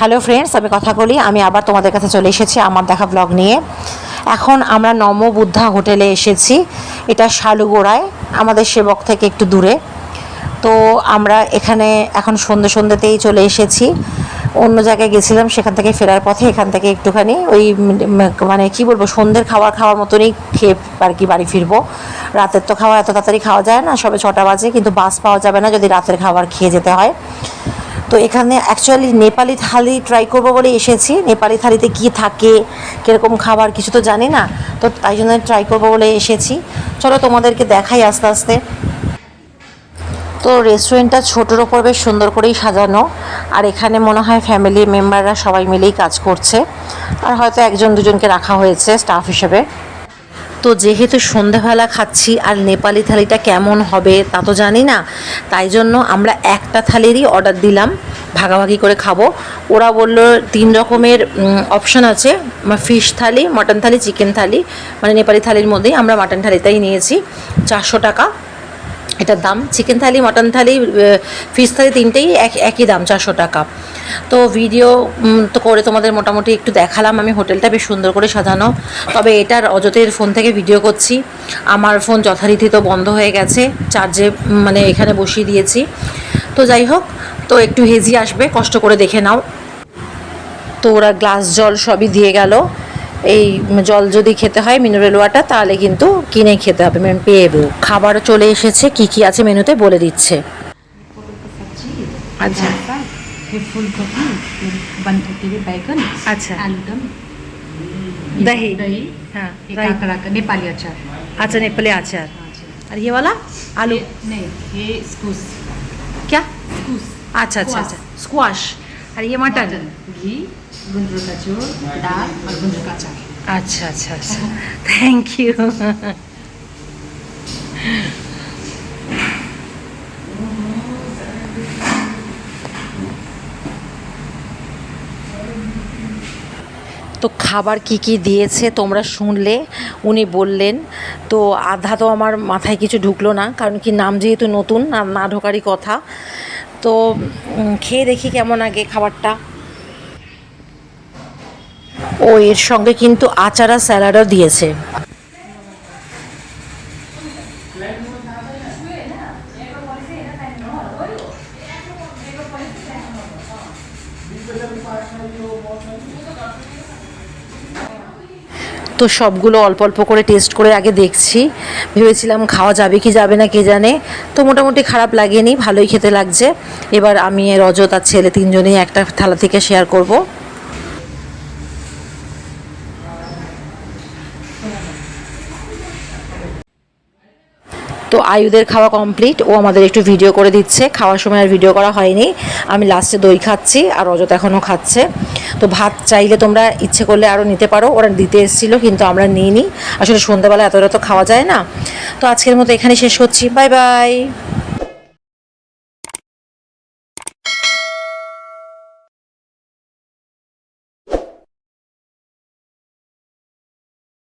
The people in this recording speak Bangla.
হ্যালো ফ্রেন্ডস আমি কথা বলি, আমি আবার তোমাদের কাছে চলে এসেছি আমার দেখা ব্লগ নিয়ে। এখন আমরা নম বুদ্ধা হোটেলে এসেছি, এটা শালুগোড়ায় আমাদের সেবক থেকে একটু দূরে। তো আমরা এখানে এখন সন্ধ্যে সন্ধ্যেতেই চলে এসেছি। অন্য জায়গায় গেছিলাম, সেখান থেকে ফেরার পথে, এখান থেকে একটুখানি ওই মানে কি বলব, সন্ধ্যের খাবার খাওয়ার মতনই খেয়ে আর কি বাড়ি ফিরবো। রাতের তো খাওয়া এত তাড়াতাড়ি খাওয়া যায় না, সবে ছটা বাজে, কিন্তু বাস পাওয়া যাবে না যদি রাতের খাবার খেয়ে যেতে হয়। তো এখানে অ্যাকচুয়ালি নেপালি থালি ট্রাই করব বলে এসেছি। নেপালি থালিতে কি থাকে, কীরকম খাবার কিছু তো জানি না, তো তাই জন্য ট্রাই করব বলে এসেছি। চলো তোমাদেরকে দেখাই আস্তে আস্তে। তো রেস্টুরেন্টটা ছোটোর ওপর বেশ সুন্দর করেই সাজানো, আর এখানে মনে হয় ফ্যামিলি মেম্বাররা সবাই মিলেই কাজ করছে। আর হয়তো একজন দুজনকে রাখা হয়েছে স্টাফ হিসেবে। তো যেহেতু সন্ধ্যাবেলা খাচ্ছি, আর নেপালি থালিটা কেমন হবে তা তো জানি না, তাই জন্য আমরা একটা থালিরই অর্ডার দিলাম, ভাগাভাগি করে খাব। ওরা বলল তিন রকমের অপশন আছে fish thali mutton thali chicken thali মানে নেপালি থালির মধ্যেই আমরা মাটন থালিটাই নিয়েছি, চারশো টাকা। এটার দাম chicken thali mutton thali fish thali তিনটেই এক, একই দাম, চারশো টাকা। তো ভিডিও তো করে তোমাদের মোটামুটি একটু দেখালাম। আমি হোটেলটা বেশ সুন্দর করে সাজানো। তবে এটার অজতের ফোন থেকে ভিডিও করছি। আমার ফোন যথারীতি তো বন্ধ হয়ে গেছে। চার্জে মানে এখানে বসিয়ে দিয়েছি। তো যাই হোক, তো একটু হেজি আসবে, কষ্ট করে দেখে নাও। তো ওরা গ্লাস জল সবই দিয়ে গেল। এই জল যদি খেতে হয় মিনারেল ওয়াটার তাহলে কিন্তু কিনে খেতে হবে। পেয়ে খাবার চলে এসেছে, কি কি আছে মেনুতে বলে দিচ্ছে। আচ্ছা। फिर फूल गोभी फिर बंद के लिए बैगन अच्छा। आलू दही। दही हाँ, नेपाली अचार। अच्छा नेपाली अचार। और ये वाला? आलू। नहीं ये स्कूस। क्या? स्कूस। अच्छा अच्छा अच्छा। स्क्वाश। और ये मटन? घी गुंदरू का चोर दाल और गुंदरू का अचार। अच्छा अच्छा अच्छा। थैंक यू তো খাবার কি কি দিয়েছে তোমরা শুনলে? উনি বললেন, তো আধা তো আমার মাথায় কিছু ঢুকলো না, কারণ কি নাম যেহেতু নতুন, না ঢোকারই কথা। তো খেয়ে দেখি কেমন আগে খাবারটা। ও, এর সঙ্গে কিন্তু আচার স্যালাডও দিয়েছে। তো সবগুলো অল্প অল্প করে টেস্ট করে আগে দেখছি। ভেবেছিলাম খাওয়া যাবে কি যাবে না কে জানে। তো মোটামুটি খারাপ লাগেনি, ভালোই খেতে লাগছে। এবার আমি রজত আর ছেলে তিনজনেই একটা থালা থেকে শেয়ার করব। তো আয়ুদের খাওয়া কমপ্লিট ও আমাদের একটু ভিডিও করে দিচ্ছে। খাওয়ার সময় আর ভিডিও করা হয়নি। আমি লাস্টে দই খাচ্ছি আর রজত এখনও খাচ্ছে। তো ভাত চাইলে তোমরা ইচ্ছে করলে আরও নিতে পারো। ওরা দিতে এসেছিল, কিন্তু আমরা নিইনি। আসলে সন্ধ্যাবেলা এতটা তো খাওয়া যায় না। তো আজকের মতো এখানে শেষ করছি। Bye bye